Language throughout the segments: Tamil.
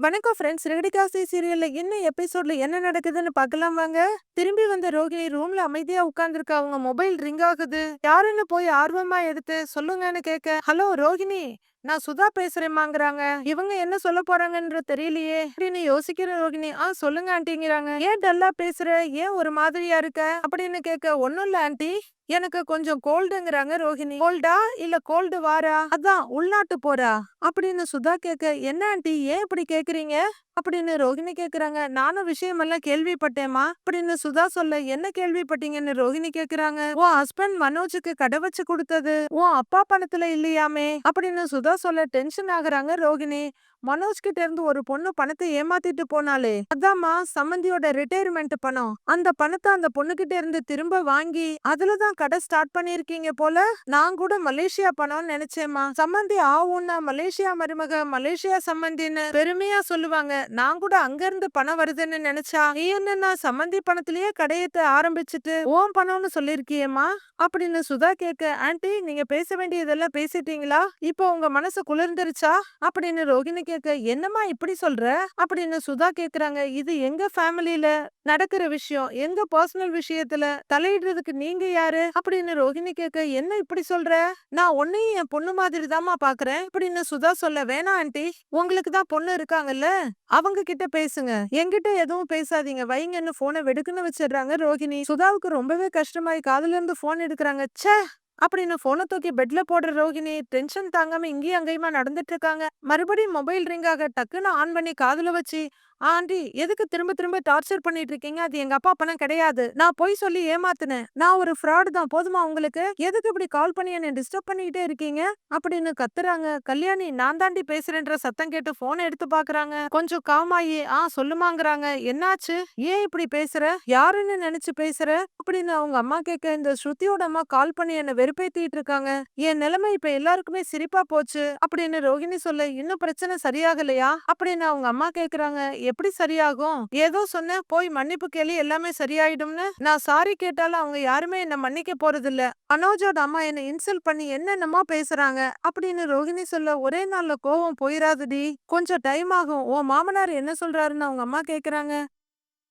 வணக்கம் ஃப்ரெண்ட்ஸ் ரெகடிகாசி சீரியல்ல இன்னும் எபிசோட்ல என்ன நடக்குதுன்னு பார்க்கலாம் வாங்க. திரும்பி வந்த ரோகிணி ரூம்ல அமைதியா உட்கார்ந்துருக்க. அவங்க மொபைல் ரிங் ஆகுது. யாருன்னு போய் ஆர்வமா எடுத்து சொல்லுங்கன்னு கேட்க ஹலோ ரோகிணி நான் சுதா பேசுறேம்மாங்கிறாங்க இவங்க என்ன சொல்ல போறாங்கன்ற தெரியலையே. அப்படின்னு யோசிக்கிற ரோகிணி ஆ சொல்லுங்க ஆண்டிங்கிறாங்க ஏன் டல்லா பேசுற? ஏன் ஒரு மாதிரியா இருக்க? அப்படின்னு கேட்க ஒண்ணும் இல்ல ஆண்டி எனக்கு கொஞ்சம் கோல்டுங்கிறாங்க ரோஹிணி கோல்டா இல்ல கோல்டு வாரா? அதான் உள்நாட்டு போறா. அப்படின்னு சுதா கேட்க என்ன ஆண்டி ஏன் இப்படி கேக்குறீங்க? அப்படின்னு ரோஹிணி கேக்குறாங்க. நானும் விஷயம் எல்லாம் கேள்விப்பட்டேமா அப்படின்னு சுதா சொல்ல என்ன கேள்விப்பட்டீங்கன்னு ரோஹிணி கேக்குறாங்க. உன் ஹஸ்பண்ட் மனோஜுக்கு கடை வச்சு கொடுத்தது. உன் அப்பா பணத்துல இல்லையாமே? அப்படின்னு சுதா சொல்ல டென்ஷன் ஆகுறாங்க ரோஹிணி மனோஜ் கிட்ட இருந்து ஒரு பொண்ணு பணத்தை ஏமாத்திட்டு போனாலே அதாம்மா சம்மந்தியோட ரிட்டையர்மெண்ட் பணம். அந்த பணத்தை அந்த பொண்ணுகிட்ட இருந்து திரும்ப வாங்கி அதுலதான் கடை ஸ்டார்ட் பண்ணிருக்கீங்க போல? நான் கூட மலேசியா பணம்னு நினைச்சேம்மா. சம்மந்தி ஆவுன்னா மலேசியா மருமக மலேசியா சம்மந்தின்னு பெருமையா சொல்லுவாங்க. நான் கூட அங்க இருந்து பணம் வருதுன்னு நினைச்சா நீ என்னன்னா சம்மந்தி பணத்திலேயே கடையத்தை ஆரம்பிச்சுட்டு ஓம் பணம்னு சொல்லிருக்கியேம்மா அப்படின்னு சுதா கேட்க ஆன்டி நீங்க பேச வேண்டியதெல்லாம் பேசிட்டீங்களா? இப்போ உங்க மனசு குளிர்ந்துருச்சா? அப்படின்னு ரோகிணி கேட்க என்னம்மா இப்படி சொல்ற? அப்படின்னு சுதா கேக்குறாங்க இது எங்க ஃபேமிலில நடக்கிற விஷயம்? எங்க பர்சனல் விஷயத்துல தலையிடுறதுக்கு நீங்க யாரு? அப்படின்னு ரோகிணி கேட்க என்ன இப்படி சொல்ற? நான் உன்னையும் என் பொண்ணு மாதிரி தாமா பாக்குறேன். அப்படின்னு சுதா சொல்ல வேணாம் ஆண்டி உங்களுக்கு தான் பொண்ணு இருக்காங்கல்ல அவங்க கிட்ட பேசுங்க. என்கிட்ட எதுவும் பேசாதீங்க. வைங்கன்னு போனை வெடுக்குன்னு வச்சிடுறாங்க ரோகிணி சுதாவுக்கு ரொம்பவே கஷ்டமாயி காதுல இருந்து போன் எடுக்கிறாங்க. ச்சே! அப்படின்னு போனை தூக்கி பெட்ல போடுற ரோகிணி டென்ஷன் தாங்காம இங்கேயும் அங்கேயுமா நடந்துட்டு இருக்காங்க. மறுபடியும் மொபைல் ரிங்காக டக்குன்னு ஆன் பண்ணி காதுல வச்சு ஆண்டி எதுக்கு திரும்ப திரும்ப டார்ச்சர் பண்ணிட்டு இருக்கீங்க அது எங்க அப்பா பணம் கிடையாது. நான் போய் சொல்லி ஏமாத்துனேன். நான் ஒரு ஃப்ராடு தான். போதுமா உங்களுக்கு? எதுக்கு இப்படி கால் பண்ணி என்ன டிஸ்டர்ப் பண்ணிக்கிட்டே இருக்கீங்க? அப்படின்னு கத்துறாங்க. கல்யாணி நான் தாண்டி பேசுறேன்ற சத்தம் கேட்டு போன் எடுத்து பாக்குறாங்க. கொஞ்சம் காமாயி ஆ சொல்லுமாங்கிறாங்க. என்னாச்சு? ஏன் இப்படி பேசுற? யாருன்னு நினைச்சு பேசுற? அப்படின்னு அவங்க அம்மா கேட்க இந்த ஸ்ருதியோட அம்மா கால் பண்ணி என்ன வெறுப்பேத்திட்டு இருக்காங்க. என் நிலைமை இப்ப எல்லாருக்குமே சிரிப்பா போச்சு. அப்படின்னு ரோஹிணி சொல்ல இன்னும் பிரச்சனை சரியாகலையா? அப்படின்னு அவங்க அம்மா கேக்குறாங்க. எப்படி சரியாகும்? ஏதோ சொன்ன போய் மன்னிப்பு கேள்வி எல்லாமே சரியாயிடும்னு. நான் சாரி கேட்டாலும் அவங்க யாருமே என்ன மன்னிக்க போறது இல்ல அனோஜோட அம்மா என்ன இன்சல்ட் பண்ணி என்னென்னமோ பேசுறாங்க அப்படின்னு ரோகிணி சொல்ல ஒரே நாள்ல கோவம் போயிடாதுடி கொஞ்சம் டைம் ஆகும். உன் மாமனார் என்ன சொல்றாருன்னு அவங்க அம்மா கேக்குறாங்க.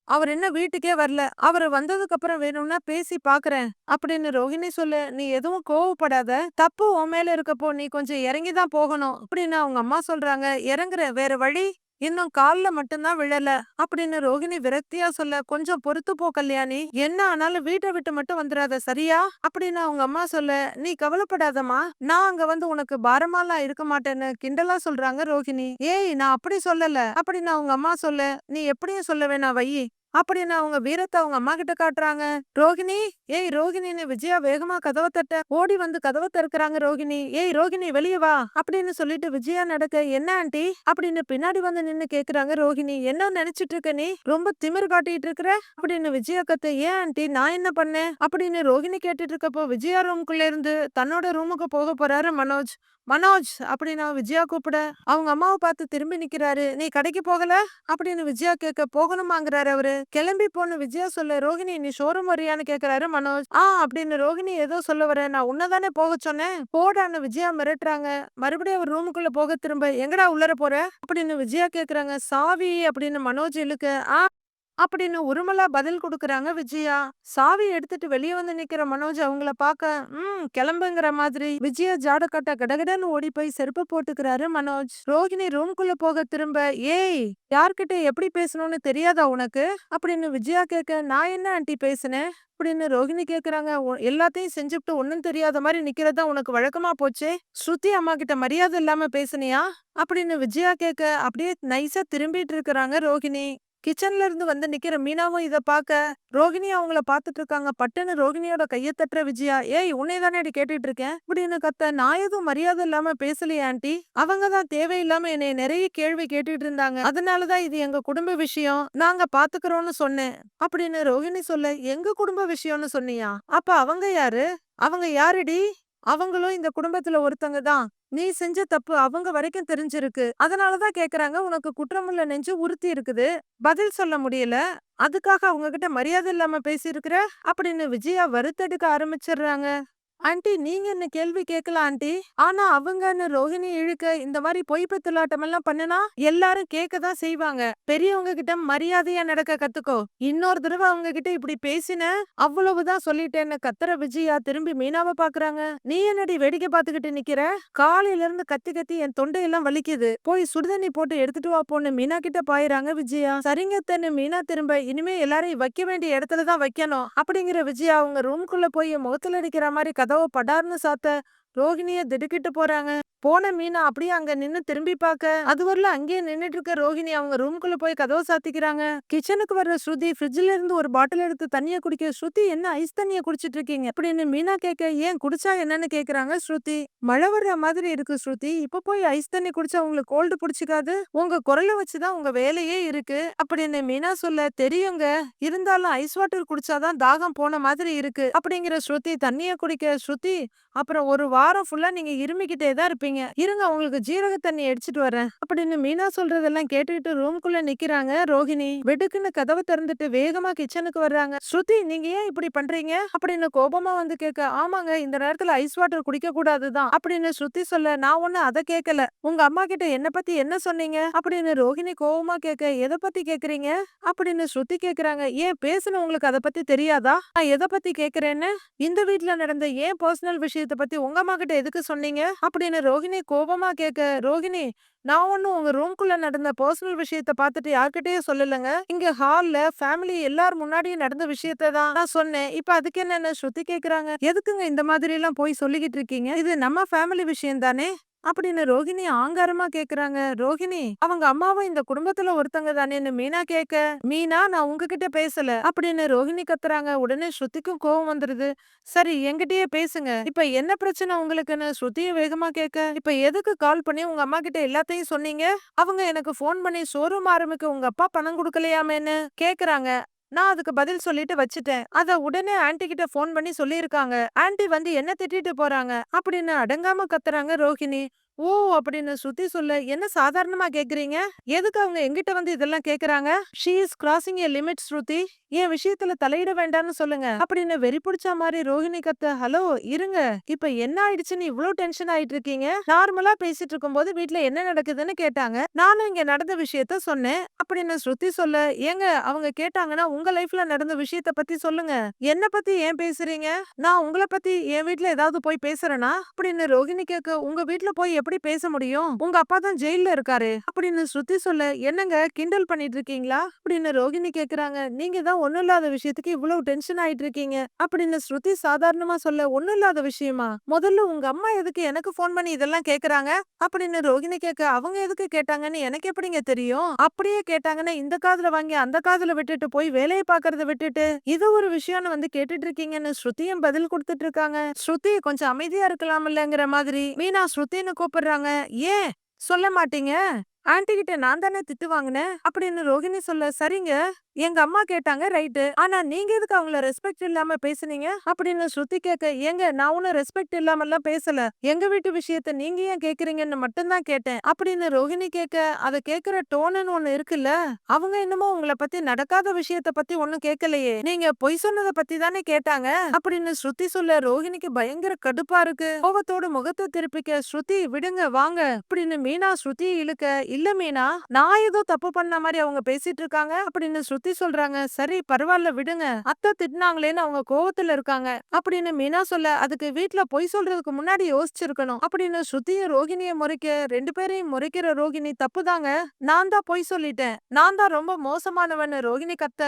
அவர் என்ன வீட்டுக்கே வரல. அவர் வந்ததுக்கு அப்புறம் வேணும்னா பேசி பாக்குறேன். அப்படின்னு ரோஹிணி சொல்லு நீ எதுவும் கோவப்படாத. தப்பு உன் மேல இருக்கப்போ நீ கொஞ்சம் இறங்கி தான் போகணும். அப்படின்னு அவங்க அம்மா சொல்றாங்க. இறங்குற வேற வழி? இன்னும் கால்ல மட்டும்தான் விழல அப்படின்னு ரோகிணி விரக்தியா சொல்ல கொஞ்சம் பொறுத்து போ கல்யாணி. என்ன ஆனாலும் வீட்டை விட்டு மட்டும் வந்துடாத சரியா? அப்படின்னு அவங்க அம்மா சொல்ல நீ கவலைப்படாதம்மா. நான் அங்க வந்து உனக்கு பாரமாலாம் இருக்க மாட்டேன்னு கிண்டலா சொல்றாங்க ரோகிணி ஏய் நான் அப்படி சொல்லல. அப்படின்னு அவங்க அம்மா சொல்ல நீ எப்படியும் சொல்ல வேணாம் வை அப்படின்னு அவங்க வீரத்தை அவங்க அம்மா கிட்ட காட்டுறாங்க? ரோகிணி ஏய் ரோகிணின்னு விஜயா வேகமா கதவை தட்ட. ஓடி வந்து கதவை திறக்கிறாங்க ரோகிணி. ஏய் ரோகிணி வெளியே வா அப்படின்னு சொல்லிட்டு விஜயா நடக்க என்ன ஆண்டி? அப்படின்னு பின்னாடி வந்து நின்னு கேக்குறாங்க ரோகிணி. என்ன நினைச்சிட்டு இருக்க நீ? ரொம்ப திமிர் காட்டிட்டு இருக்கிற? அப்படின்னு விஜயா கத்த ஏன் ஆண்டி நான் என்ன பண்ணேன்? அப்படின்னு ரோகிணி கேட்டுட்டு இருக்கப்போ விஜயா ரூம்குள்ள இருந்து தன்னோட ரூமுக்கு போக போறாரு மனோஜ். மனோஜ் அப்படின்னு விஜயா கூப்பிட அவங்க அம்மாவை பார்த்து திரும்பி நிக்கிறாரு. நீ கடைக்கு போகல? அப்படின்னு விஜயா கேட்க போகணுமாங்கிறாரு அவரு. கிளம்பி போன விஜயா சொல்ல ரோகிணி நீ ஷோரூம் வரியான்னு கேக்குறாரு மனோஜ். ஆ அப்படின்னு ரோஹிணி ஏதோ சொல்ல வர நான் உன்னதானே போக சொன்னேன். போடான்னு விஜயா மிரட்டுறாங்க. மறுபடியும் அவர் ரூமுக்குள்ள போக திரும்ப எங்கடா உள்ளர போற? அப்படின்னு விஜயா கேக்குறாங்க சாவி அப்படின்னு மனோஜ் இழுக்க ஆ அப்படின்னு உருமலா பதில் கொடுக்கறாங்க விஜயா. சாவி எடுத்துட்டு வெளியே வந்து நிக்கிற மனோஜ் அவங்கள பார்க்க ம் கிளம்புங்கிற மாதிரி. விஜயா ஜாட கட்ட கடகடன்னு ஓடி போய் செருப்பு போட்டுக்கிறாரு மனோஜ். ரோகிணி ரூம்குள்ள போக திரும்ப ஏய் யார்கிட்ட எப்படி பேசணும்னு தெரியாதா உனக்கு? அப்படின்னு விஜயா கேட்க நான் என்ன ஆண்டி பேசினேன் அப்படின்னு ரோகிணி கேக்குறாங்க. எல்லாத்தையும் செஞ்சுட்டு ஒன்னும் தெரியாத மாதிரி நிக்கிறதா உனக்கு வழக்கமா போச்சே? ஸ்ருதி அம்மா கிட்ட மரியாதை இல்லாம பேசுனியா? அப்படின்னு விஜயா கேட்க அப்படியே நைஸா திரும்பிட்டு இருக்கிறாங்க ரோகிணி கிச்சன்ல இருந்து வந்து நிக்கிற மீனாவும் இத பாக்க ரோகிணி அவங்கள பாத்துட்டு இருக்காங்க. பட்டுன்னு ரோகிணியோட கைய தட்டுற விஜயா ஏய் உன்னை தானே கேட்டுட்டு இருக்கேன். அப்படின்னு கத்த நான் எதுவும் மரியாதை இல்லாம பேசலையே ஆண்டி. அவங்க தான் தேவையில்லாம என்னை நிறைய கேள்வி கேட்டுட்டு இருந்தாங்க. அதனாலதான் இது எங்க குடும்ப விஷயம். நாங்க பாத்துக்கிறோம்னு சொன்னேன். அப்படின்னு ரோகிணி சொல்ல எங்க குடும்ப விஷயம்னு சொன்னியா? அப்ப அவங்க யாரு? அவங்க யாருடி? அவங்களும் இந்த குடும்பத்துல ஒருத்தங்க தான். நீ செஞ்ச தப்பு அவங்க வரைக்கும் தெரிஞ்சிருக்கு. அதனாலதான் கேக்குறாங்க உனக்கு குற்றமுள்ள நெஞ்சு உறுத்தி இருக்குது. பதில் சொல்ல முடியல. அதுக்காக அவங்க கிட்ட மரியாதை இல்லாம பேசியிருக்கிற? அப்படின்னு விஜயா வருத்தெடுக்க ஆரம்பிச்சிடுறாங்க. ஆண்டி நீங்க என்ன கேள்வி கேட்கலாம் ஆண்டி. ஆனா அவங்கன்னு ரோஹிணி இழுக்க இந்த மாதிரி பொய் பித்தலாட்டம் எல்லாம் பண்ணுனா எல்லாரும் கேட்க தான் செய்வாங்க. பெரியவங்க கிட்ட மரியாதையா நடக்க கத்துக்கோ. இன்னொரு தடவை அவங்க கிட்ட இப்படி பேசின அவ்வளவுதான் சொல்லிட்டேன்னு கத்துற விஜயா திரும்பி மீனாவை பாக்குறாங்க. நீ என்னடி வேடிக்கை பார்த்துக்கிட்டு நிக்கிற? காலையில இருந்து கத்தி கத்தி என் தொண்டையெல்லாம் வலிக்குது. போய் சுடுதண்ணி போட்டு எடுத்துட்டு வா போன்னு மீனா கிட்ட பாயிறாங்க விஜயா. சரிங்க தென்னு மீனா திரும்ப இனிமே எல்லாரையும் வைக்க வேண்டிய இடத்துல தான் வைக்கணும். அப்படிங்கிற விஜயா அவங்க ரூம்குள்ள போய் முகத்துல அடிக்கிற மாதிரி கதவை படார்னு சாத்த ரோஹிணிய திடுக்கிட்டு போறாங்க. போன மீனா அப்படியே அங்க நின்னு திரும்பி பார்க்க அது வரல அங்கேயே நின்னுட்டு இருக்க ரோஹிணி அவங்க ரூம்குள்ள போய் கதவை சாத்திக்கிறாங்க. கிச்சனுக்கு வர்ற ஸ்ருதி ஃப்ரிட்ஜ்ல இருந்து ஒரு பாட்டில் எடுத்து தண்ணிய குடிக்க ஸ்ருதி என்ன ஐஸ் தண்ணிய குடிச்சிட்டு இருக்கீங்க அப்படின்னு மீனா கேட்க ஏன் குடிச்சா என்னன்னு கேக்குறாங்க ஸ்ருதி. மழை வர்ற மாதிரி இருக்கு ஸ்ருதி. இப்ப போய் ஐஸ் தண்ணி குடிச்சா உங்களுக்கு கோல்டு பிடிச்சிக்காது? உங்க குரல வச்சுதான் உங்க வேலையே இருக்கு. அப்படின்னு மீனா சொல்ல தெரியுங்க. இருந்தாலும் ஐஸ் வாட்டர் குடிச்சாதான் தாகம் போன மாதிரி இருக்கு. அப்படிங்கிற ஸ்ருதி தண்ணிய குடிக்க ஸ்ருதி அப்புறம் ஒரு வாரம் ஃபுல்லா நீங்க இருமிக்கிட்டே தான் இருப்பீங்க. இருங்க உங்களுக்கு ஜீரக தண்ணி அடிச்சிட்டு வரேன். அப்படின்னு மீனா சொல்றதெல்லாம் கேட்டுக்கிட்டு ரூம்குள்ள நிக்கிறாங்க ரோஹிணி. வெடுக்குன்னு கதவை திறந்துட்டு வேகமா கிச்சனுக்கு வர்றாங்க. ஸ்ருதி நீங்க ஏன் இப்படி பண்றீங்க? அப்படின்னு கோபமா வந்து கேட்க ஆமாங்க இந்த நேரத்துல ஐஸ் வாட்டர் குடிக்க கூடாதுதான் அப்படின்னு ஸ்ருதி சொல்ல நான் ஒண்ணு அதை கேட்கல. உங்க அம்மா கிட்ட என்ன பத்தி என்ன சொன்னீங்க? அப்படின்னு ரோஹிணி கோபமா கேட்க எதை பத்தி கேக்குறீங்க அப்படின்னு ஸ்ருதி கேக்குறாங்க ஏன் பேசுன உங்களுக்கு அதை பத்தி தெரியாதா? நான் எதை பத்தி கேக்குறேன்னு இந்த வீட்ல நடந்த ஏன் பர்சனல் விஷயத்த பத்தி உங்க அம்மா கிட்ட எதுக்கு சொன்னீங்க? அப்படின்னு ரோஹிணி கோபமா கேட்க ரோஹிணி நான் ஒன்னும் உங்க ரூம்குள்ள நடந்த பர்சனல் விஷயத்த பார்த்துட்டு யார்கிட்டயும் சொல்லலைங்க. இங்க ஹால்ல ஃபேமிலி எல்லார் முன்னாடியும் நடந்த விஷயத்த தான் நான் சொன்னேன். இப்ப அதுக்கு என்னென்ன ஸ்ருதி கேக்குறாங்க? எதுக்குங்க இந்த மாதிரி எல்லாம் போய் சொல்லிக்கிட்டு இருக்கீங்க? இது நம்ம ஃபேமிலி விஷயம் தானே அப்படின்னு ரோஹிணி ஆங்காரமா கேக்குறாங்க. ரோஹிணி அவங்க அம்மாவும் இந்த குடும்பத்துல ஒருத்தங்க தானேன்னு மீனா கேட்க மீனா நான் உங்ககிட்ட பேசல அப்படின்னு ரோஹிணி கத்துறாங்க. உடனே ஸ்ருதிக்கும் கோவம் வந்துருது. சரி என்கிட்டயே பேசுங்க. இப்ப என்ன பிரச்சனை உங்களுக்குன்னு? ஸ்ருதியும் வேகமா கேட்க இப்ப எதுக்கு கால் பண்ணி உங்க அம்மா கிட்ட எல்லாத்தையும் சொன்னீங்க? அவங்க எனக்கு ஃபோன் பண்ணி ஷோரூம் ஆரம்பிக்க உங்க அப்பா பணம் கொடுக்கலையாமேன்னு? கேக்குறாங்க. நான் அதுக்கு பதில் சொல்லிட்டு வச்சுட்டேன். அத உடனே ஆன்டி கிட்ட போன் பண்ணி சொல்லியிருக்காங்க. ஆன்டி வந்து என்ன திட்டிட்டு போறாங்க? அப்படின்னு அடங்காம கத்துறாங்க ரோஹிணி. ஓ! அப்படின்னு சுத்தி சொல்ல என்ன சாதாரணமா கேக்குறீங்க? எதுக்கு அவங்க எங்கிட்ட வந்து இதெல்லாம் கேக்குறாங்க? She is crossing a limit Shruti. என் விஷயத்துல தலையிட வேண்டாம்னு சொல்லுங்க. அப்படின்னு வெறி பிடிச்ச மாதிரி ரோஹிணி கத்த ஹலோ இருங்க. இப்ப என்ன ஆயிடுச்சுன்னு இவ்வளவு டென்ஷன் ஆயிட்டு இருக்கீங்க? நார்மலா பேசிட்டு இருக்கும்போது வீட்டுல என்ன நடக்குதுன்னு கேட்டாங்க. நானும் இங்க நடந்த விஷயத்த சொன்னேன். அப்படின்னு ஸ்ருதி சொல்ல ஏங்க அவங்க கேட்டாங்கன்னா உங்க லைஃப்ல நடந்த விஷயத்த பத்தி சொல்லுங்க. என்ன பத்தி ஏன் பேசுறீங்க? நான் உங்களை பத்தி என் வீட்டுல ஏதாவது போய் பேசுறேனா? அப்படின்னு ரோஹிணி கேக்க உங்க வீட்டுல போய் எப்படி பேச முடியும்? உங்க அப்பா தான் ஜெயில்ல இருக்காரு. அப்படின்னு ஸ்ருதி சொல்ல என்னங்க கிண்டல் பண்ணிட்டு இருக்கீங்களா அப்படின்னு ரோகிணி கேக்குறாங்க. நீங்க தான் ஒண்ணும் இல்லாத விஷயத்துக்கு இவ்வளவு டென்ஷன் ஆயிட்டு இருக்கீங்க அப்படின்னு ஸ்ருதி சாதாரணமா சொல்ல ஒண்ணும் இல்லாத விஷயமா? முதல்ல உங்க அம்மா எதுக்கு எனக்கு ஃபோன் பண்ணி இதெல்லாம் கேக்குறாங்க? அப்படின்னு ரோகிணி கேட்க அவங்க எதுக்கு கேட்டாங்கன்னு எனக்கு எப்படிங்க தெரியும்? அப்படியே கேட்டாங்கன்னா இந்த காதுல வாங்கி அந்த காதுல விட்டுட்டு போய் வேலையை பாக்குறத விட்டுட்டு இது ஒரு விஷயம்னு வந்து கேட்டுட்டு இருக்கீங்கன்னு ஸ்ருதியும் பதில் கொடுத்துட்டு இருக்காங்க ஸ்ருதி கொஞ்சம் அமைதியா இருக்கலாம் இல்லங்கிற மாதிரி மீனா ஸ்ருதின்னு கூப்பிடுறாங்க. ஏன்? சொல்ல மாட்டீங்க? ஆன்ட்டி கிட்ட நான் தானே திட்டு வாங்கினேன்? அப்படின்னு ரோகிணி சொல்ல சரிங்க எங்க அம்மா கேட்டாங்க ரைட்டு. ஆனா நீங்க எதுக்கு அவங்கள ரெஸ்பெக்ட் இல்லாம பேசுனீங்க? அப்படின்னு ஸ்ருதி கேட்க ஏங்க நான் ஒன்னும் ரெஸ்பெக்ட் இல்லாம எல்லாம் பேசல. எங்க வீட்டு விஷயத்த நீங்க ஏன் கேக்குறீங்கன்னு மட்டும்தான் கேட்டேன். அப்படின்னு ரோஹிணி கேட்க அதை கேக்குற டோனுன்னு ஒண்ணு இருக்குல்ல அவங்க என்னமோ உங்களை பத்தி நடக்காத விஷயத்த பத்தி ஒண்ணும் கேட்கலையே. நீங்க பொய் சொன்னதை பத்தி தானே கேட்டாங்க? அப்படின்னு ஸ்ருதி சொல்ல ரோஹிணிக்கு பயங்கர கடுப்பா இருக்கு. கோவத்தோட முகத்தை திருப்பிக்க ஸ்ருதி விடுங்க வாங்க. அப்படின்னு மீனா ஸ்ருதி இழுக்க இல்ல மீனா நான் ஏதோ தப்பு பண்ண மாதிரி அவங்க பேசிட்டு இருக்காங்க அப்படின்னு ஸ்ருதி சொல்றாங்க. சரி பரவாயில்ல விடுங்க. அத்தை திட்டினாங்களேன்னு அவங்க கோவத்துல இருக்காங்க. அப்படின்னு மீனா சொல்ல அதுக்கு வீட்ல பொய் சொல்றதுக்கு முன்னாடி யோசிச்சிருக்கணும் அப்படின்னு ஸ்ருதியும் ரோகிணிய முறைக்க ரெண்டு பேரையும் முறைக்கிற ரோகிணி தப்புதாங்க. நான் தான் பொய் சொல்லிட்டேன். நான் தான் ரொம்ப மோசமானவன்னு ரோகிணி கத்த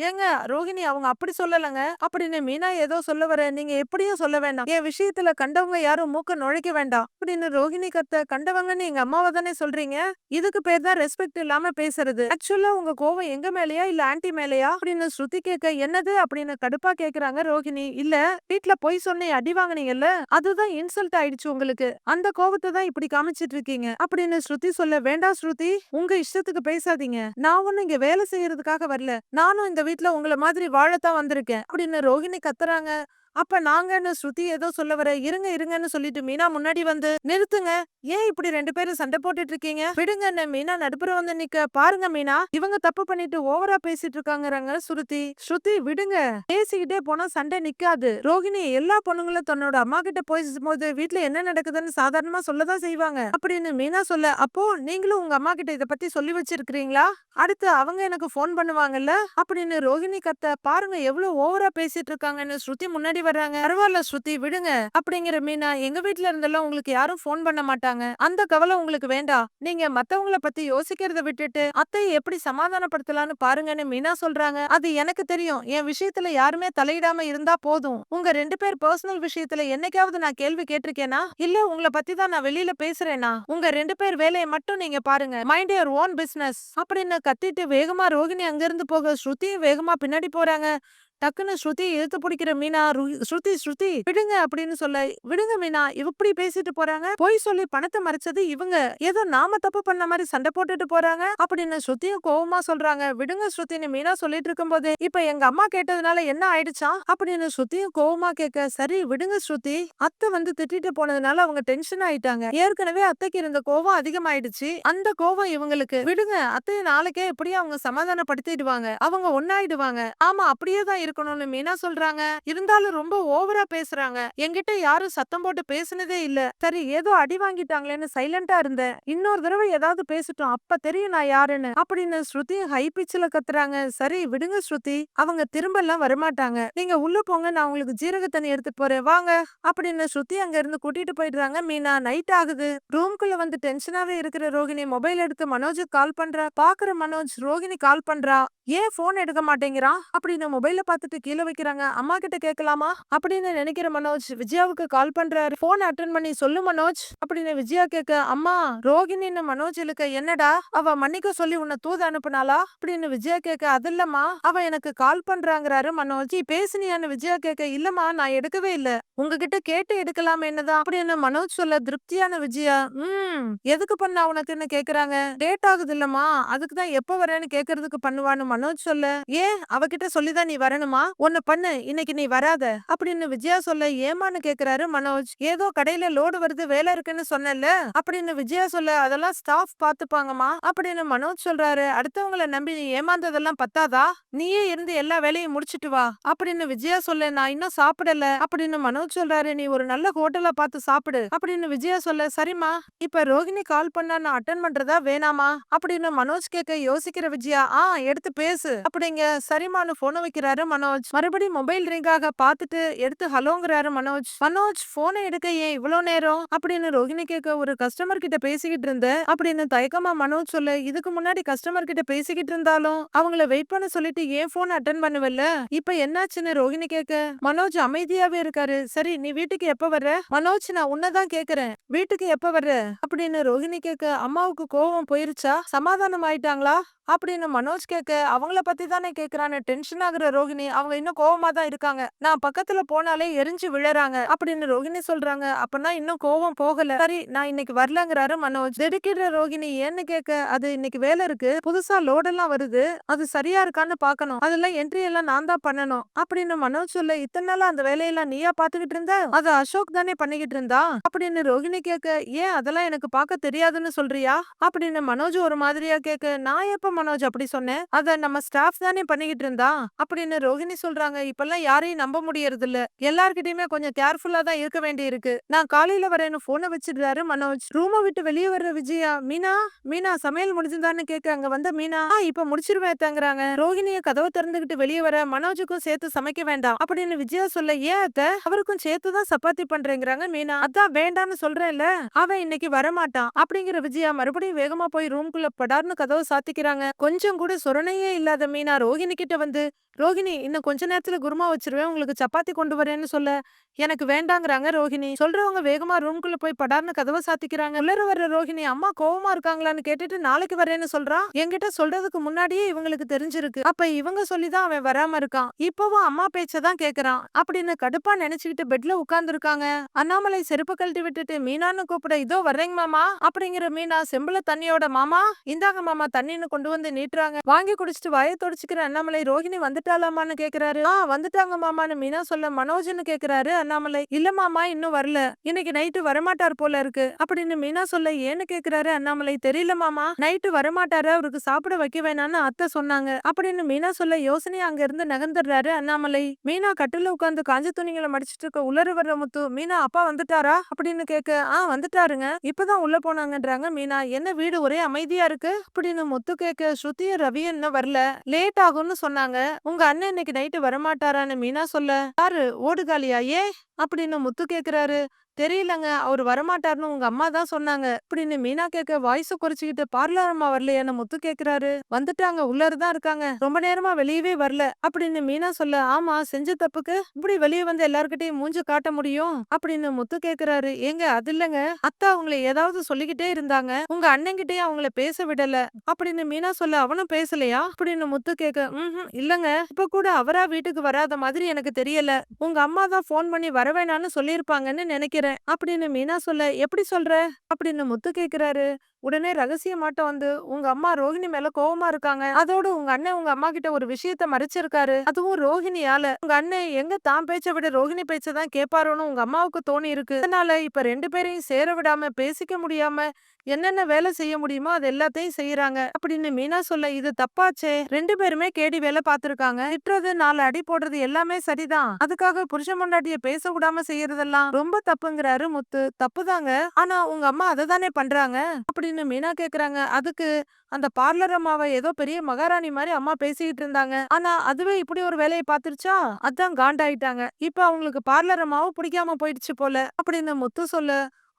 ஏங்க ரோஹிணி அவங்க அப்படி சொல்லலங்க. அப்படின்னு மீனா ஏதோ சொல்ல வர நீங்க எப்படியும் சொல்ல வேண்டாம். என் விஷயத்துல கண்டவங்க யாரும் மூக்க நுழைக்க வேண்டாம். அப்படின்னு ரோகிணி கத்த கண்டவங்கன்னு எங்க அம்மாவை தானே சொல்றீங்க? இதுக்கு பேர் தான் ரெஸ்பெக்ட் இல்லாம பேசுறது. ஆக்சுவலா உங்க கோவம் எங்க மேலயா இல்ல ஆன்ட்டி மேலயா? அப்படின்னு ஸ்ருதி கேட்க என்னது? அப்படின்னு கடுப்பா கேக்குறாங்க ரோகிணி. இல்ல வீட்டுல பொய் சொன்னே அடி வாங்குனீங்கல்ல? அதுதான் இன்சல்ட் ஆயிடுச்சு உங்களுக்கு. அந்த கோவத்தை தான் இப்படி காமிச்சிட்டு இருக்கீங்க. அப்படின்னு ஸ்ருதி சொல்ல வேண்டாம் ஸ்ருதி உங்க இஷ்டத்துக்கு பேசாதீங்க. நான் ஒண்ணு இங்க வேலை செய்யறதுக்காக வரல. நானும் இந்த வீட்டுல உங்கள மாதிரி வாழத்தான் வந்திருக்கேன். அப்படின்னு ரோஹிணி கத்துறாங்க. அப்ப நாங்கன்னு ஸ்ருதி ஏதோ சொல்ல வர இருங்க இருங்கன்னு சொல்லிட்டு மீனா முன்னாடி வந்து நிறுத்துங்க. ஏன் இப்படி ரெண்டு பேரும் சண்டை போட்டுட்டு இருக்கீங்க விடுங்கன்னு மீனா நடுப்புற வந்து நிக்க பாருங்க மீனா இவங்க தப்பு பண்ணிட்டு ஓவரா பேசிட்டு இருக்காங்கிறாங்க ஸ்ருதி. ஸ்ருதி விடுங்க. பேசிக்கிட்டே போனா சண்டை நிக்காது. ரோகிணி எல்லா பொண்ணுங்களும் தன்னோட அம்மா கிட்ட போது வீட்ல என்ன நடக்குதுன்னு சாதாரணமா சொல்லதான் செய்வாங்க. அப்படின்னு மீனா சொல்ல அப்போ நீங்களும் உங்க அம்மா கிட்ட இத பத்தி சொல்லி வச்சிருக்கீங்களா அடுத்து அவங்க எனக்கு போன் பண்ணுவாங்கல்ல? அப்படின்னு ரோகிணி கத்த பாருங்க எவ்வளவு ஓவரா பேசிட்டு இருக்காங்கன்னு ஸ்ருதி முன்னாடி வர்றாங்க? பரவாயில்ல ஸ்ருதி விடுங்க அப்படிங்கிற மீனா எங்க வீட்ல இருந்தெல்லாம் உங்களுக்கு யாரும் ஃபோன் பண்ண மாட்டாங்க. அந்த கவலை உங்களுக்கு வேண்டாம் நீங்க மத்தவங்கள பத்தி யோசிக்கிறத விட்டுட்டு அத்தையை எப்படி சமாதானப்படுத்தலாம்னு பாருங்கன்னு மீனா சொல்றாங்க. அது எனக்கு தெரியும். என் விஷயத்துல யாருமே தலையிடாம இருந்தா போதும். உங்க ரெண்டு பேர் பர்சனல் விஷயத்துல என்னைக்காவது நான் கேள்வி கேட்டிருக்கேனா? இல்ல உங்களை பத்தி தான் நான் வெளியில பேசுறேனா? உங்க ரெண்டு பேர் வேலையை மட்டும் நீங்க பாருங்க. மைண்ட் யுவர் ஓன் பிசினஸ் அப்படின்னு கத்திட்டு வேகமா ரோகிணி அங்கிருந்து போக ஸ்ருதியும் வேகமா பின்னாடி போறாங்க. டக்குன்னு ஸ்ருதி இழுத்து பிடிக்கிற மீனா ஸ்ருதி ஸ்ருதி விடுங்க அப்படின்னு சொல்ல விடுங்க மீனா இப்படி பேசிட்டு போறாங்க பொய் சொல்லி பணத்தை மறைச்சது இவங்க ஏதோ நாம தப்பு பண்ண மாதிரி சண்டை போட்டுட்டு போறாங்க அப்படின்னு ஸ்ருதியும் கோவமா சொல்றாங்க. விடுங்க ஸ்ருதின்னு மீனா சொல்லிட்டு இருக்கும்போது இப்ப எங்க அம்மா கேட்டதுனால என்ன ஆயிடுச்சா? அப்படின்னு ஸ்ருதியும் கோவமா கேட்க சரி விடுங்க ஸ்ருதி அத்தை வந்து திட்டிட்டு போனதுனால அவங்க டென்ஷன் ஆயிட்டாங்க. ஏற்கனவே அத்தைக்கு இருந்த கோவம் அதிகமாயிடுச்சு. அந்த கோவம் இவங்களுக்கு விடுங்க அத்தைய நாளைக்கே எப்படியும் அவங்க சமாதானப்படுத்திடுவாங்க அவங்க ஒன்னாயிடுவாங்க ஆமா அப்படியே தான் இருக்கணும்னு மீனா சொல்றாங்க. இருந்தாலும் ரொம்ப ஓவரா பேசுறாங்க. என்கிட்ட யாரும் சத்தம் போட்டு பேசுனதே இல்ல. சரி ஏதோ அடி வாங்கிட்டாங்களேன்னு சைலண்டா இருந்தேன். இன்னொரு தடவை ஏதாவது பேசிட்டோம். அப்ப தெரியும் நான் யாருன்னு. அப்படின்னு ஸ்ருதி ஹை பிச்சில கத்துறாங்க. சரி விடுங்க ஸ்ருதி. அவங்க திரும்ப எல்லாம் வரமாட்டாங்க. நீங்க உள்ள போங்க. நான் உங்களுக்கு ஜீரக தண்ணி எடுத்துட்டு போறேன். வாங்க. அப்படின்னு ஸ்ருதி அங்க இருந்து கூட்டிட்டு போயிடுறாங்க. மீனா நைட் ஆகுது. ரூம்குள்ள வந்து டென்ஷனாவே இருக்கிற ரோகிணி மொபைல் எடுத்து மனோஜுக்கு கால் பண்றா. பாக்குற மனோஜ் ரோகிணி கால் பண்றா? ஏன் போன் எடுக்க மாட்டேங்கிறான்? அப்படின்னு மொபைல பார்த்துட்டு கீழே வைக்கிறாங்க. அம்மா கிட்ட கேட்கலாமா அப்படின்னு நினைக்கிற மனோஜ் விஜயாவுக்கு கால் பண்றாரு. போன் அட்டன் பண்ணி சொல்லு மனோஜ் அப்படின்னு விஜயா கேட்க அம்மா ரோகிணின்னு மனோஜ் இழுக்க என்னடா? அவ மன்னிக்க சொல்லி உன்னை தூது அனுப்புனாளா? அப்படின்னு விஜயா கேட்க அது இல்லம்மா. அவ எனக்கு கால் பண்றாங்கிறாரு மனோஜ். "நீ பேசுனியான்னு விஜயா கேட்க இல்லம்மா நான் எடுக்கவே இல்ல. உங்ககிட்ட கேட்டு எடுக்கலாமே என்னதான்? அப்படின்னு மனோஜ் சொல்ல திருப்தியான விஜயா ம் எதுக்கு பண்ணா உனக்குன்னு கேக்குறாங்க? லேட் ஆகுது இல்லம்மா. அதுக்கு தான் எப்ப வரேன்னு கேக்குறதுக்கு பண்ணுவான்னு மனோஜ் சொல்ல ஏன்? அவகிட்ட சொல்லிதான் நீ வரணும்? ஒன்னு பண்ணு இன்னைக்கு நீ வராத அப்படின்னு விஜயா சொல்ல ஏமான்னு கேக்குறாரு மனோஜ். ஏதோ கடையில லோடு வருது வேலை இருக்குன்னு சொன்னல அப்படின்னு விஜயா சொல்ல அதெல்லாம் ஸ்டாஃப் பாத்துப்பாங்கம்மா அப்படின்னு மனோஜ் சொல்றாரு. அடுத்தவங்கள நம்பி நீ ஏமாந்ததெல்லாம் பத்தாதா? நீயே இருந்து எல்லா வேலையும் முடிச்சிட்டு வா அப்படின்னு விஜயா சொல்ல நான் இன்னும் சாப்பிடல அப்படின்னு மனோஜ் சொல்றாரு. நீ ஒரு நல்ல ஹோட்டலா பார்த்து சாப்பிடு அப்படின்னு விஜயா சொல்ல சரிம்மா இப்ப ரோஹிணி கால் பண்ணா நான் அட்டன் பண்றதா வேணாமா? அப்படின்னு மனோஜ் கேட்க யோசிக்கிற விஜயா ஆ எடுத்து பேசு அப்படிங்க சரிம்மான்னு போன வைக்கிறாரு மனோஜ். மறுபடியும் மொபைல் ரிங்காக பார்த்துட்டு எடுத்து ஹலோங்கிறாரு மனோஜ். மனோஜ் போனை எடுக்க ஏன் இவ்வளவு நேரம்? அப்படின்னு ரோகிணி கேட்க ஒரு கஸ்டமர் கிட்ட பேசிக்கிட்டு இருந்த அப்படின்னு தயக்கமா மனோஜ் சொல்லு இதுக்கு முன்னாடி கஸ்டமர் கிட்ட பேசிக்கிட்டு இருந்தாலும் அவங்கள வெயிட் பண்ண சொல்லிட்டு ஏன் போன் அட்டன் பண்ணுவல்ல? இப்ப என்னாச்சுன்னு ரோகிணி கேட்க மனோஜ் அமைதியாவே இருக்காரு. சரி நீ வீட்டுக்கு எப்ப வர்ற? மனோஜ் நான் உன்னதான் கேக்குறேன் வீட்டுக்கு எப்ப வர்ற? அப்படின்னு ரோகிணி கேட்க அம்மாவுக்கு கோவம் போயிருச்சா? சமாதானம் ஆயிட்டாங்களா? அப்படின்னு மனோஜ் கேட்க அவங்கள பத்தி தானே கேக்குறான்னு டென்ஷன் ஆகுற ரோகிணி அவங்க இன்னும் கோவமா தான் இருக்காங்க. நான் பக்கத்துல போனாலே எரிஞ்சு விழறாங்க அப்படின்னு ரோகிணி சொல்றாங்க. அப்பனா இன்னும் கோவம் போகல. சரி நான் இன்னைக்கு வரலங்கிறாரு மனோஜ். திடுக்கிடுற ரோகிணி ஏன்னு கேட்க அது இன்னைக்கு வேலை இருக்கு. புதுசா லோடெல்லாம் வருது. அது சரியா இருக்கான்னு பார்க்கணும். அதெல்லாம் என்ட்ரி எல்லாம் நான் தான் பண்ணணும் அப்படின்னு மனோஜ் சொல்ல இத்தனை நாளா அந்த வேலையெல்லாம் நீயா பாத்துக்கிட்டு இருந்த? அது அசோக் தானே பண்ணிக்கிட்டு இருந்தா? அப்படின்னு ரோகிணி கேட்க ஏன் அதெல்லாம் எனக்கு பார்க்க தெரியாதுன்னு சொல்றியா? அப்படின்னு மனோஜ் ஒரு மாதிரியா கேட்க நான் எப்ப மனோஜ் அப்படி சொன்னேன். அத நம்ம ஸ்டாஃப் தானே பண்ணிக்கிட்டு இருந்தா? அப்படின்னு ரோஹிணி சொல்றாங்க. இப்பெல்லாம் யாரையும் நம்ப முடியறது இல்ல எல்லார்கிட்டயுமே கொஞ்சம் கேர்ஃபுல்லா தான் இருக்க வேண்டி இருக்கு நான் காலையில வரேன்னு போனை வச்சிடுறாரு மனோஜ். ரூமை விட்டு வெளியே வர்ற விஜயா மீனா மீனா சமையல் முடிஞ்சுதான்னு கேட்க அங்க வந்த மீனா? இப்ப முடிச்சிருவேன் தங்குறாங்க ரோஹிணிய கதவை திறந்துகிட்டு வெளியே வர மனோஜுக்கும் சேர்த்து சமைக்க வேண்டாம். அப்படின்னு விஜயா சொல்ல ஏன் அத்த? அவருக்கும் சேர்த்து தான் சப்பாத்தி பண்றேங்கிறாங்க மீனா. அதான் வேண்டான்னு சொல்றேன்ல. அவன் இன்னைக்கு வரமாட்டான். அப்படிங்கிற விஜயா மறுபடியும் வேகமா போய் ரூம்குள்ள படார்னு கதவை சாத்திக்கிறாங்க. கொஞ்சம் கூட சொரணையே இல்லாத மீனா ரோஹிணி கிட்ட வந்து ரோகிணி இன்னும் கொஞ்ச நேரத்துல குருமா வச்சிருவேன் உங்களுக்கு சப்பாத்தி கொண்டு வரேன்னு சொல்ல எனக்கு வேண்டாங்கிறாங்க ரோகிணி சொல்றவங்க வேகமா ரூம்குள்ள போய் படார்னு கதவை சாத்திக்கிறாங்க. உள்ளர வர்ற ரோகிணி அம்மா கோவமா இருக்காங்களான்னு கேட்டுட்டு நாளைக்கு வரேன்னு சொல்றான் என்கிட்ட சொல்றதுக்கு முன்னாடியே இவங்களுக்கு தெரிஞ்சிருக்கு. அப்ப இவங்க சொல்லிதான் அவன் வராம இருக்கான். இப்பவும் அம்மா பேச்சதான் கேக்குறான். அப்படின்னு கடுப்பா நினைச்சுக்கிட்டு பெட்ல உட்கார்ந்து இருக்காங்க அண்ணாமலை செருப்பு கழட்டி விட்டுட்டு மீனான்னு கூப்பிட இதோ வர்றேங்க மாமா. அப்படிங்கிற மீனா செம்புல தண்ணியோட மாமா இந்தாங்க மாமா தண்ணின்னு கொண்டு வந்து நீட்டுறாங்க. வாங்கி குடிச்சிட்டு வாயை தொடச்சிக்கிற அண்ணாமலை ரோஹிணி வந்துட்டாலாமான்னு கேக்குறாரு? ஆ வந்துட்டாங்க மாமான்னு மீனா சொல்ல மனோஜ்னு கேக்குறாரு அண்ணாமலை. இல்ல மாமா இன்னும் வரல. இன்னைக்கு நைட்டு வரமாட்டார் போல இருக்கு. அப்படின்னு மீனா சொல்ல ஏன்னு கேக்குறாரு அண்ணாமலை. தெரியல மாமா. நைட்டு வரமாட்டாரு. அவருக்கு சாப்பிட வைக்க வேணாம்னு அத்தை சொன்னாங்க. அப்படின்னு மீனா சொல்ல யோசனை அங்க இருந்து நகர்ந்துடுறாரு அண்ணாமலை. மீனா கட்டுல உட்காந்து காஞ்ச துணிகளை மடிச்சிட்டு இருக்க உலரு வர்ற முத்து மீனா அப்பா வந்துட்டாரா? அப்படின்னு கேட்க ஆ வந்துட்டாருங்க. இப்பதான் உள்ள போனாங்கன்றாங்க மீனா. என்ன வீடு ஒரே அமைதியா இருக்கு? அப்படின்னு முத்து கேட்க ஸ்ருதிய ரவி இன்னும் வரல. லேட் ஆகும்னு சொன்னாங்க. உங்க அண்ணன் இன்னைக்கு நைட்டு வரமாட்டாரான்னு மீனா சொல்ல. யாரு ஓடுகாலியா? ஏ அப்படின்னு முத்து கேக்குறாரு. தெரியலங்க. அவர் வரமாட்டாருன்னு உங்க அம்மா தான் சொன்னாங்க. இப்படின்னு மீனா கேட்க வாய்ஸ் குறைச்சிக்கிட்டு பார்லர் அம்மா வரலையான்னு முத்து கேக்குறாரு வந்துட்டாங்க. உள்ளார தான் இருக்காங்க. ரொம்ப நேரமா வெளியவே வரல. அப்படின்னு மீனா சொல்ல ஆமா செஞ்ச தப்புக்கு இப்படி வெளியே வந்து எல்லாருக்கிட்டையும் மூஞ்சு காட்ட முடியும்? அப்படின்னு முத்து கேக்குறாரு ஏங்க அது இல்லங்க. அத்தா அவங்கள ஏதாவது சொல்லிக்கிட்டே இருந்தாங்க. உங்க அண்ணன்கிட்டயே அவங்கள பேச விடல. அப்படின்னு மீனா சொல்ல அவனும் பேசலையா? அப்படின்னு முத்து கேட்க ம் இல்லங்க. இப்ப கூட அவரா வீட்டுக்கு வராத மாதிரி எனக்கு தெரியல. உங்க அம்மா தான் போன் பண்ணி வரவேணான்னு சொல்லியிருப்பாங்கன்னு நினைக்கிறேன். அப்படின்னு மீனா சொல்ல எப்படி சொல்ற? அப்படின்னு முத்து கேக்குறாரு. உடனே ரகசியமாட்டம் வந்து உங்க அம்மா ரோஹிணி மேல கோவமா இருக்காங்க. அதோட உங்க அண்ணன் உங்க அம்மா கிட்ட ஒரு விஷயத்த மறைச்சிருக்காரு. அதுவும் ரோஹிணியால. உங்க அண்ணன் எங்க தான் பேச்ச விட ரோஹிணி பேச்சதான் கேப்பாரோன்னு உங்க அம்மாவுக்கு தோணி இருக்கு அதனால இப்ப ரெண்டு பேரையும் சேர விடாம பேசிக்க முடியாம என்னென்ன வேலை செய்ய முடியுமோ அது எல்லாத்தையும் செய்யறாங்க அப்படின்னு மீனா சொல்ல இது தப்பாச்சே. ரெண்டு பேருமே கேடி வேலை பார்த்திருக்காங்க திட்டுறது நாலு அடி போடுறது எல்லாமே சரிதான். அதுக்காக புருஷன் பொண்டாட்டிய பேச விடாம செய்யறதெல்லாம் ரொம்ப தப்புங்கிறாரு முத்து. தப்புதாங்க. ஆனா உங்க அம்மா அதை தானே பண்றாங்க? அப்படி அப்படின்னு மீனா கேக்குறாங்க. அதுக்கு அந்த பார்லர் அம்மாவை ஏதோ பெரிய மகாராணி மாதிரி அம்மா பேசிக்கிட்டு இருந்தாங்க. ஆனா அதுவே இப்படி ஒரு வேலையை பார்த்துருச்சா அதான் காண்டாயிட்டாங்க. இப்ப அவங்களுக்கு பார்லர் அம்மாவும் பிடிக்காம போயிடுச்சு போல. அப்படின்னு முத்து சொல்ல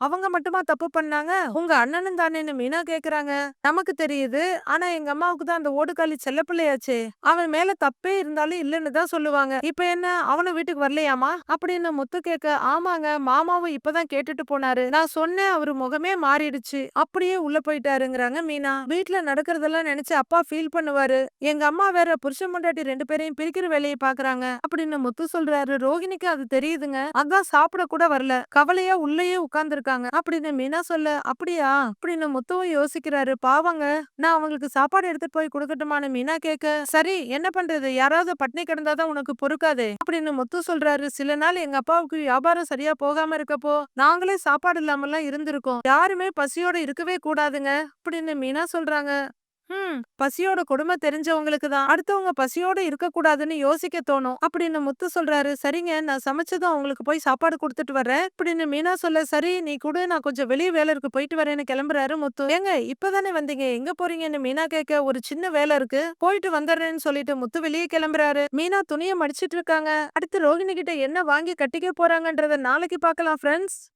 அவங்க மட்டுமா தப்பு பண்ணாங்க? உங்க அண்ணனும் தானேன்னு மீனா கேக்குறாங்க. நமக்கு தெரியுது. ஆனா எங்க அம்மாவுக்கு தான் அந்த ஓடுகாலி செல்லப்பிள்ளையாச்சே அவன் மேல தப்பே இருந்தாலும் இல்லைன்னு தான் சொல்லுவாங்க. இப்ப என்ன? அவனும் வீட்டுக்கு வரலையாமா? அப்படின்னு முத்து கேட்க ஆமாங்க மாமாவும் இப்பதான் கேட்டுட்டு போனாரு. நான் சொன்னேன் அவரு முகமே மாறிடுச்சு. அப்படியே உள்ள போயிட்டாருங்கிறாங்க மீனா. வீட்டுல நடக்கிறதெல்லாம் நினைச்சு அப்பா ஃபீல் பண்ணுவாரு. எங்க அம்மா வேற புருஷன் முண்டாட்டி ரெண்டு பேரையும் பிரிக்கிற வேலையை பாக்குறாங்க. அப்படின்னு முத்து சொல்றாரு. ரோஹிணிக்கு அது தெரியுதுங்க. அதான் சாப்பிட கூட வரல. கவலையா உள்ளேயே உட்கார்ந்துருக்காங்க அப்படின்னு மீனா சொல்ல அப்படியா? அப்படின்னு முத்துவும் யோசிக்கிறாரு. பாவங்க நான் அவங்களுக்கு சாப்பாடு எடுத்துட்டு போய் கொடுக்கட்டுமான்னு மீனா கேட்க சரி என்ன பண்றது? யாராவது பட்னி கிடந்தாதான் உனக்கு பொறுக்காதே? அப்படின்னு முத்து சொல்றாரு. சில நாள் எங்க அப்பாவுக்கு வியாபாரம் சரியா போகாம இருக்கப்போ நாங்களே சாப்பாடு இல்லாமலாம் இருந்திருக்கோம். யாருமே பசியோட இருக்கவே கூடாதுங்க. அப்படின்னு மீனா சொல்றாங்க. ஹம் பசியோட கொடுமை தெரிஞ்சவங்களுக்கு தான். அடுத்தவங்க பசியோட இருக்க கூடாதுன்னு யோசிக்க தோணும். அப்படின்னு முத்து சொல்றாரு. சரிங்க நான் சமைச்சதும் அவங்களுக்கு போய் சாப்பாடு கொடுத்துட்டு வரேன் அப்படின்னு மீனா சொல்ல சரி நீ கூட நான் கொஞ்சம் வெளியே வேலை இருக்கு போயிட்டு வரேன்னு கிளம்புறாரு முத்து. ஏங்க இப்பதானே வந்தீங்க? எங்க போறீங்கன்னு மீனா கேட்க ஒரு சின்ன வேலை இருக்கு. போயிட்டு வந்துடுறேன்னு சொல்லிட்டு முத்து வெளியே கிளம்புறாரு. மீனா துணியை மடிச்சிட்டு இருக்காங்க. அடுத்து ரோஹிணி கிட்ட என்ன வாங்கி கட்டிக்க போறாங்கன்றத நாளைக்கு பார்க்கலாம் ஃப்ரெண்ட்ஸ்